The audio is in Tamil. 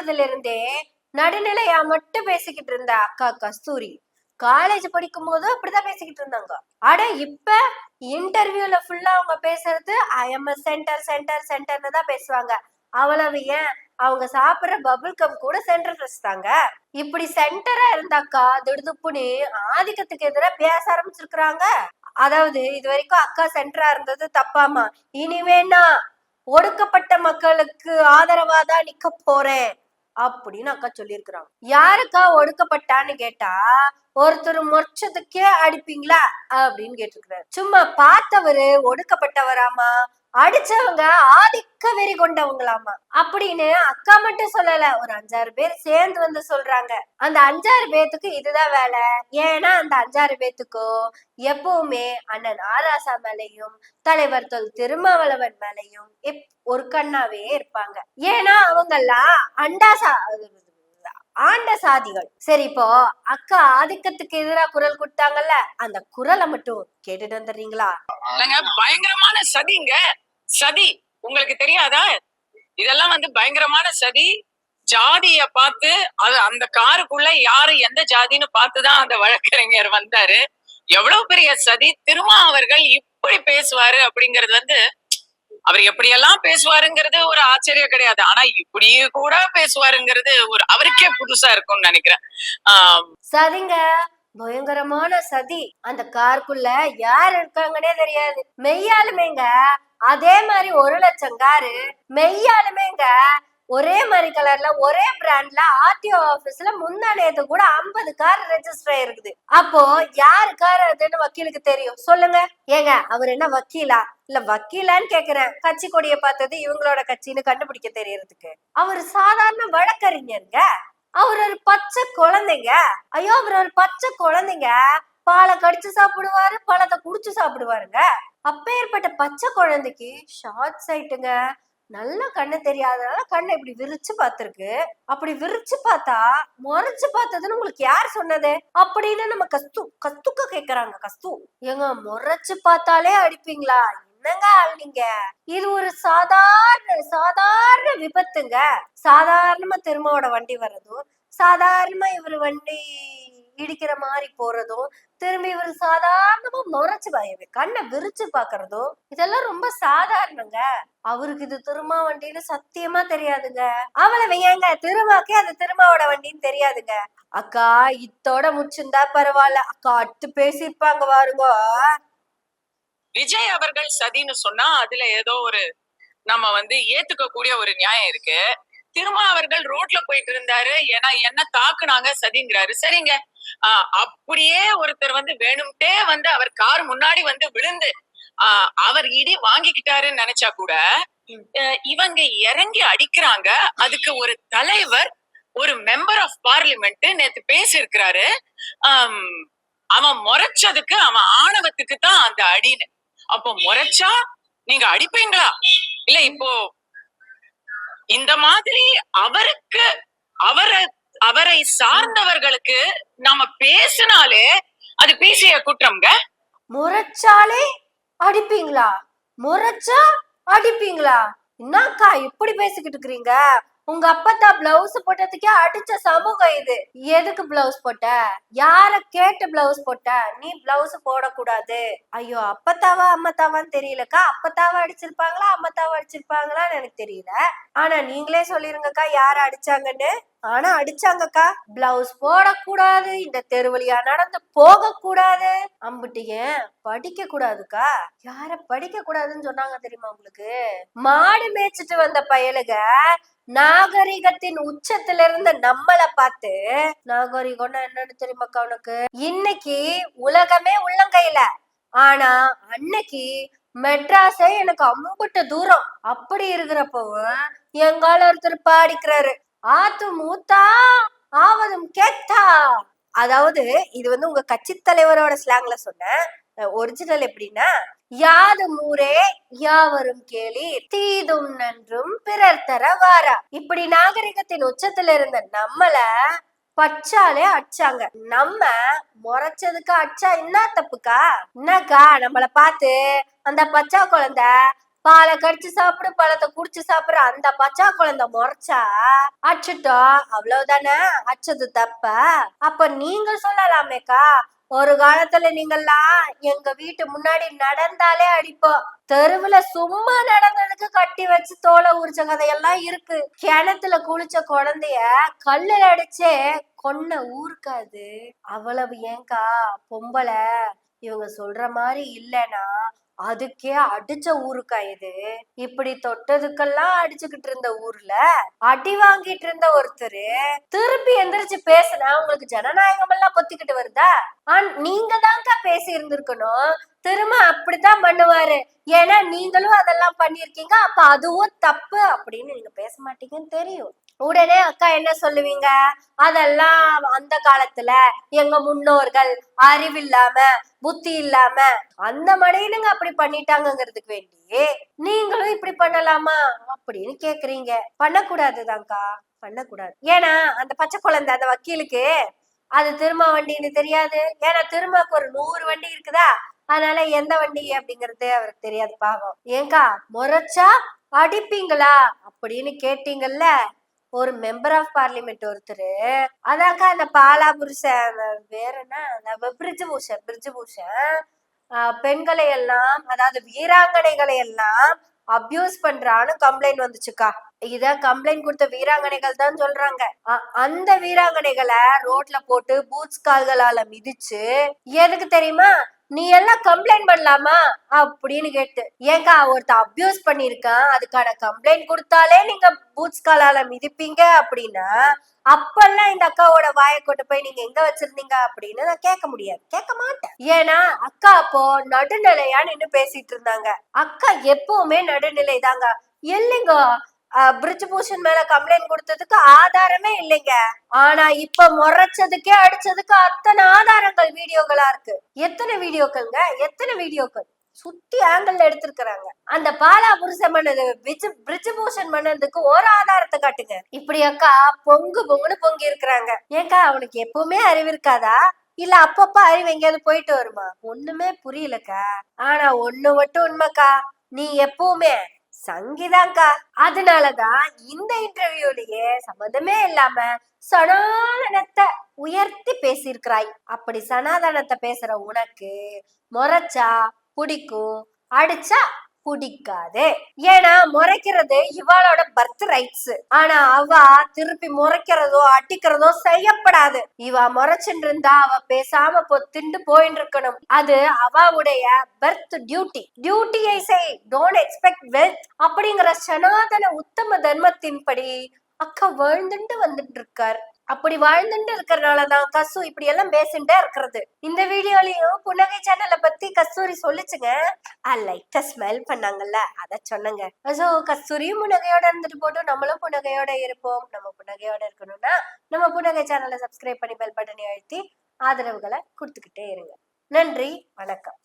படிச்சதுல இருந்தே நடுநிலையா மட்டும் பேசிக்கிட்டு இருந்த அக்கா கஸ்தூரி. காலேஜ் படிக்கும் போது அப்படிதான் பேசிக்கிட்டு இருந்தாங்க. அட இப்ப இன்டர்வியூல ஃபுல்லா அவங்க பேசுறது ஐஎம் சென்டர் சென்டர் சென்டர்னு தான் பேசுவாங்க. அவ்வளவு ஏன்? அவங்க சாப்பிடுற பபுள் கம் கூட சென்டர் ட்ரெஸ் தாங்க. இப்படி சென்டரா இருந்தாக்கா திடுதுப்புன்னு ஆதிக்கத்துக்கு எதிராக பேச ஆரம்பிச்சிருக்கிறாங்க. அதாவது இது வரைக்கும் அக்கா சென்டரா இருந்தது தப்பாமா? இனிமேனா ஒடுக்கப்பட்ட மக்களுக்கு ஆதரவா தான் நிக்க போறேன். அப்படின்னு அக்கா சொல்லியிருக்கிறாங்க. யாருக்கா ஒடுக்கப்பட்டான்னு கேட்டா ஒருத்தர் மொச்சதுக்கே அடிப்பீங்களா? அப்படின்னு கேட்டிருக்கிறாரு. சும்மா பார்த்தவரு ஒடுக்கப்பட்டவராமா? அடிச்சவங்க ஆதிக்க வெறி கொண்டவங்களாமா? அப்படின்னு அக்கா மட்டும் சொல்லல ஒரு அஞ்சாறு பேர் சேர்ந்து வந்து சொல்றாங்க. அந்த அஞ்சாறு பேத்துக்கு இதுதான் வேலை. ஏன்னா அந்த அஞ்சாறு பேத்துக்கும் எப்பவுமே அண்ணன் ஆராசா மேலையும் தலைவர் தொல் திருமாவளவன் மேலையும் எப்- ஒரு கண்ணாவே இருப்பாங்க. ஏன்னா அவங்கெல்லாம் அண்டாசா ஆண்ட சாதிகள். சரி இப்போ அக்கா ஆதிக்கத்துக்கு எதிரா குரல் கொடுத்தாங்கல்ல அந்த குரலை மட்டும் கேட்டுட்டு வந்துடுறீங்களா? இல்லைங்க பயங்கரமான சதிங்க. சதி உங்களுக்கு தெரியாதா? இதெல்லாம் வந்து பயங்கரமான சதி. ஜாதிய பார்த்து அது அந்த காருக்குள்ள யாரு எந்த ஜாதின்னு பார்த்துதான் அந்த வழக்கறிஞர் வந்தாரு. எவ்வளவு பெரிய சதி. திருமா அவர்கள் இப்படி பேசுவாரு அப்படிங்கறது வந்து அவர் எப்படியெல்லாம் பேசுவாருங்கிறது ஒரு ஆச்சரியம் கிடையாது. ஆனா இப்படி கூட பேசுவாருங்கிறது ஒரு அவருக்கே புதுசா இருக்கும்னு நினைக்கிறேன். ஆஹ் சதிங்க பயங்கரமான சதி. அந்த காருக்குள்ள யார் இருக்காங்கன்னே தெரியாது. மெய்யாலுமேங்க அதே மாதிரி ஒரு லட்சம் காரு. மெய்யாலுமேங்க ஒரே மாதிரி கலர்ல ஒரே பிராண்ட்ல ஆர்டிஓ ஆபீஸ்ல முந்தா நேத்து கூட 50 கார் ரெஜிஸ்டர் ஆயிருக்குது. அப்போ யாரு கார் அதுன்னு வக்கீலுக்கு தெரியும். சொல்லுங்க. ஏங்க அவர் என்ன வக்கீலா? இல்ல வக்கீலான்னு கேக்குறேன். கட்சி கொடிய பார்த்தது இவங்களோட கட்சின்னு கண்டுபிடிக்க தெரியறதுக்கு. அவர் சாதாரண வழக்கறிஞருங்க. அவர் ஒரு பச்சை குழந்தைங்க. ஐயோ அவர் ஒரு பச்சை குழந்தைங்க. பாலை கடிச்சு சாப்பிடுவாரு பழத்தை குடிச்சு சாப்பிடுவாருங்க. அப்பேற்பட்ட பச்சை குழந்தைக்கு ஷார்ட் சைட்டுங்க நல்ல கண்ணு தெரியாதனால கண்ணை இப்படி விரிச்சு பார்த்திருக்கு. அப்படி விரிச்சு பார்த்தா முறைச்சு பார்த்ததுன்னு உங்களுக்கு யார் சொன்னது? அப்படின்னு நம்ம கஸ்து கஸ்துக்க கேக்குறாங்க கஸ்து. ஏங்க முறைச்சு பார்த்தாலே அடிப்பீங்களா? என்னங்க ஆள் நீங்க? இது ஒரு சாதாரண சாதாரண விபத்துங்க. சாதாரணமா திருமாவோட வண்டி வர்றதும் சாதாரணமா இவர் வண்டி இடிக்கிற மாதிரி போறதும் திரும்பி இவர் சாதாரணமா முறைச்சு பாயவே கண்ணை விரிச்சு பாக்குறதும் இதெல்லாம் ரொம்ப சாதாரணங்க. அவருக்கு இது திருமா வண்டின்னு சத்தியமா தெரியாதுங்க. அவளை ஏங்க திருமாக்கே அது திருமாவோட வண்டின்னு தெரியாதுங்க. அக்கா இத்தோட முடிச்சிருந்தா பரவாயில்ல. அக்கா அடுத்து பேசியிருப்பாங்க பாருங்க. விஜய் அவர்கள் சதின்னு சொன்னா அதுல ஏதோ ஒரு நம்ம வந்து ஏத்துக்க கூடிய ஒரு நியாயம் இருக்கு. திருமா அவர்கள் ரோட்ல போயிட்டு இருந்தாரு. ஏன்னா என்ன தாக்குனாங்க சதிங்கிறாரு. சரிங்க. அப்படியே ஒருத்தர் வந்து வேணும்ட்டே வந்து அவர் கார் முன்னாடி வந்து விழுந்து அவர் இடி வாங்கிக்கிட்டாருன்னு நினைச்சா கூட இவங்க இறங்கி அடிக்கிறாங்க. அதுக்கு ஒரு தலைவர் ஒரு மெம்பர் ஆஃப் பார்லிமெண்ட் நேத்து பேசியிருக்கிறாரு. அவன் முறைச்சதுக்கு அவன் ஆணவத்துக்கு தான் அந்த அடின்னு. அப்போ முறைச்சா நீங்க அடிப்பீங்களா? இல்ல இப்போ இந்த மாதிரி அவருக்கு அவரை அவரை சார்ந்தவர்களுக்கு நாம பேசினாலே அது பேசிய குற்றம்ங்க. முறைச்சாலே அடிப்பீங்களா? முறைச்சா அடிப்பீங்களா? என்னக்கா இப்படி பேசிக்கிட்டு இருக்கிறீங்க? உங்க அப்பத்தா பிளவுஸ் போட்டதுக்கே அடிச்ச சமூகம் இது. எதுக்கு பிளவுஸ் போட்ட? யார கேட்டு பிளவுஸ் போட்ட? நீ பிளவுஸ் போடக்கூடாது. ஐயோ அப்பத்தாவா அம்மத்தாவான்னு தெரியலக்கா? அப்பத்தாவா அடிச்சிருப்பாங்களா அம்மத்தாவா அடிச்சிருப்பாங்களான்னு எனக்கு தெரியல. ஆனா நீங்களே சொல்லிருங்கக்கா யார அடிச்சாங்கன்னு. ஆனா அடிச்சாங்கக்கா. பிளவுஸ் போடக்கூடாது. இந்த தெருவழியா நடந்து போக கூடாது அம்பிட்டு ஏன் படிக்க கூடாதுக்கா யார படிக்க கூடாதுன்னு சொன்னாங்க தெரியுமா உங்களுக்கு? மாடு மேய்ச்சிட்டு வந்த பயலுக நாகரிகத்தின் உச்சத்துல இருந்து நம்மள பார்த்து நாகரிகம்னா என்னன்னு தெரியுமாக்கா உனக்கு? இன்னைக்கு உலகமே உள்ளங்கையில. ஆனா அன்னைக்கு மெட்ராஸே எனக்கு அம்புட்டு தூரம். அப்படி இருக்கிறப்பவும் எங்கால ஒருத்தர் பாடிக்கிறாரு. ஆத்து மூத்தா ஆவதும் கேட்டா. அதாவது இது வந்து உங்க கட்சி தலைவரோட ஸ்லாங்ல சொன்னேன். ஒரிஜினல் எப்படின்னா யாதும் ஊரே யாவரும் கேளி தீதும் நன்றும் பிறர் தர வாரா. இப்படி நாகரிகத்தின் உச்சத்துல இருந்த நம்மள பச்சாலே அடிச்சாங்க. நம்ம முறைச்சதுக்கு அடிச்சா என்ன தப்புக்கா? என்னக்கா? நம்மள பார்த்து அந்த பச்சா குழந்தை பாலை கடிச்சு சாப்பிடு பழத்தை குடிச்சு சாப்பிடுற அந்த பச்சா குழந்தை முறைச்சா அடிச்சுட்டோம். அவ்வளவுதானே? அச்சது தப்ப? அப்ப நீங்க சொல்லலாமேக்கா. ஒரு காலத்துல நீங்கெல்லாம் எங்க வீட்டு முன்னாடி நடந்தாலே அடிப்போம். தெருவுல சும்மா நடந்ததுக்கு கட்டி வச்சு தோலை உரிச்ச கதையெல்லாம் இருக்கு. கிணத்துல குளிச்ச குழந்தைய கல்லுல அடிச்சே கொன்ன ஊருக்காது. அவ்வளவு ஏங்கா பொம்பளை. இவங்க சொல்ற மாதிரி இல்லைன்னா அதுக்கே அடிச்ச ஊருக்கா இது? இப்படி தொட்டதுக்கெல்லாம் அடிச்சுக்கிட்டு இருந்த ஊர்ல அடி வாங்கிட்டு இருந்த ஒருத்தரு திருப்பி எந்திரிச்சு பேசுனா உங்களுக்கு ஜனநாயகம் எல்லாம் பொத்திக்கிட்டு வருதா நீங்க தான்க்கா பேசி இருந்திருக்கணும். திரும்ப அப்படித்தான் பண்ணுவாரு. ஏன்னா நீங்களும் அதெல்லாம் பண்ணிருக்கீங்க அப்ப அதுவும் தப்பு அப்படின்னு நீங்க பேச மாட்டீங்கன்னு தெரியும். உடனே அக்கா என்ன சொல்லுவீங்க? அதெல்லாம் அந்த காலத்துல எங்க முன்னோர்கள் அறிவில்லாம புத்தி இல்லாம அந்த மடையிலுங்க அப்படி பண்ணிட்டாங்கிறதுக்கு வேண்டி நீங்களும் இப்படி பண்ணலாமா? அப்படின்னு கேக்குறீங்க. பண்ணக்கூடாதுதான்க்கா. பண்ணக்கூடாது. ஏன்னா அந்த பச்சை குழந்தை அந்த வக்கீலுக்கு அது திரும்ப வண்டின்னு தெரியாது. ஏன்னா திரும்பக்கு ஒரு நூறு வண்டி இருக்குதா? அதனால எந்த வண்டி அப்படிங்கறது அவருக்கு தெரியாது பாவம். ஏங்கா முறைச்சா அடிப்பீங்களா? அப்படின்னு கேட்டீங்கல்ல? ஒரு மெம்பர் ஆஃப் பார்லிமெண்ட் ஒருத்தர் அதாக்கா அந்த பாலா புருஷன் வேற என்ன? பிரிட்ஜ் பூஷன் பிரிட்ஜ் பூஷன் ஆஹ் பெண்களை எல்லாம் அதாவது வீராங்கனைகளை எல்லாம் அபியூஸ் பண்றான்னு கம்ப்ளைண்ட் வந்துச்சுக்கா. இத கம்ப்ளைண்ட் கொடுத்த வீராங்கனைகள் தான் சொல்றாங்க. அந்த வீராங்கனைகளை ரோட்ல போட்டு பூட்ஸ் கால்களால மிதிச்சு எதுக்கு தெரியுமா? நீ எல்லாம் கம்ப்ளைண்ட் பண்ணலாமா? அப்படின்னு கேட்டு. ஏங்கா ஒருத்த அபியூஸ் பண்ணிருக்கான் அதுக்கான கம்ப்ளைண்ட் கொடுத்தாலே நீங்க பூட்ஸ் காலால மிதிப்பீங்க அப்படின்னா அப்பெல்லாம் இந்த அக்காவோட வாயை கொண்டு போய் நீங்க எங்க வச்சிருந்தீங்க அப்படின்னு நான் கேட்க முடியாது. கேட்க மாட்டேன். ஏன்னா அக்கா அப்போ நடுநிலையா நின்று பேசிட்டு இருந்தாங்க. அக்கா எப்பவுமே நடுநிலை தாங்க இல்லைங்க பிரிட்ஜ் பூஷன் மேல கம்ப்ளைண்ட் கொடுத்ததுக்கு ஆதாரமே இல்லைங்க. ஆனா இப்ப முறைச்சதுக்கே அடிச்சதுக்கு அத்தனை ஆதாரங்கள் வீடியோகளா இருக்கு. எத்தனை வீடியோக்கள்ங்க? எத்தனை வீடியோக்கள்? சுத்தி ஆங்கிள் எடுத்திருக்கிறாங்க. அந்த பாலா புருஷன் பண்ணது பிரிட்ஜ் பூஷன் பண்ணதுக்கு ஒரு ஆதாரத்தை காட்டுங்க. இப்படி அக்கா பொங்கு பொங்குன்னு பொங்கி இருக்கிறாங்க. ஏக்கா அவனுக்கு எப்பவுமே அறிவு இருக்காதா? இல்ல அப்பப்ப அறிவு எங்கேயாவது போயிட்டு வருமா? ஒண்ணுமே புரியலக்கா. ஆனா ஒண்ணு மட்டும் உண்மைக்கா. நீ எப்பவுமே சங்கிதாங்க்கா அதனாலதான் இந்த இன்டர்வியூலயே சம்மந்தமே இல்லாம சனாதனத்தை உயர்த்தி பேசியிருக்கிறாய். அப்படி சனாதனத்தை பேசுற உனக்கு முறைச்சா பிடிக்கும் அடிச்சா பிடிக்காது ஏன்னா முறைக்கிறது இவாளோட பர்த் ரைட்ஸ் ஆனா அவ திருப்பி முறைக்கிறதோ அடிக்கிறதோ செய்யப்படாது. இவ முறைச்சுட்டு இருந்தா அவ பேசாம பொத்திண்டு போயிட்டு இருக்கணும் அது அவளுடைய பர்த் டியூட்டி டியூட்டியை செய். டோன்ட் எக்ஸ்பெக்ட் வெல்த் அப்படிங்கிற சனாதன உத்தம தர்மத்தின்படி அக்கா வாழ்ந்துட்டு வந்துட்டு இருக்கார் அப்படி வாழ்ந்துட்டு இருக்கறனாலதான் கசு இப்படி எல்லாம் பேசிட்டே இருக்கிறது. இந்த வீடியோலயும் புன்னகை சேனலை பத்தி கஸ்தூரி சொல்லிச்சுங்க. லைட்டா ஸ்மெல் பண்ணாங்கல்ல அத சொன்னங்க. சோ கஸ்தூரியும் புன்னகையோட இருந்துட்டு போட்டு நம்மளும் புன்னகையோட இருப்போம். நம்ம புன்னகையோட இருக்கணும்னா நம்ம புன்னகை சேனலை சப்ஸ்கிரைப் பண்ணி பெல் பட்டனை அழுத்தி ஆதரவுகளை கொடுத்துக்கிட்டே இருங்க. நன்றி வணக்கம்.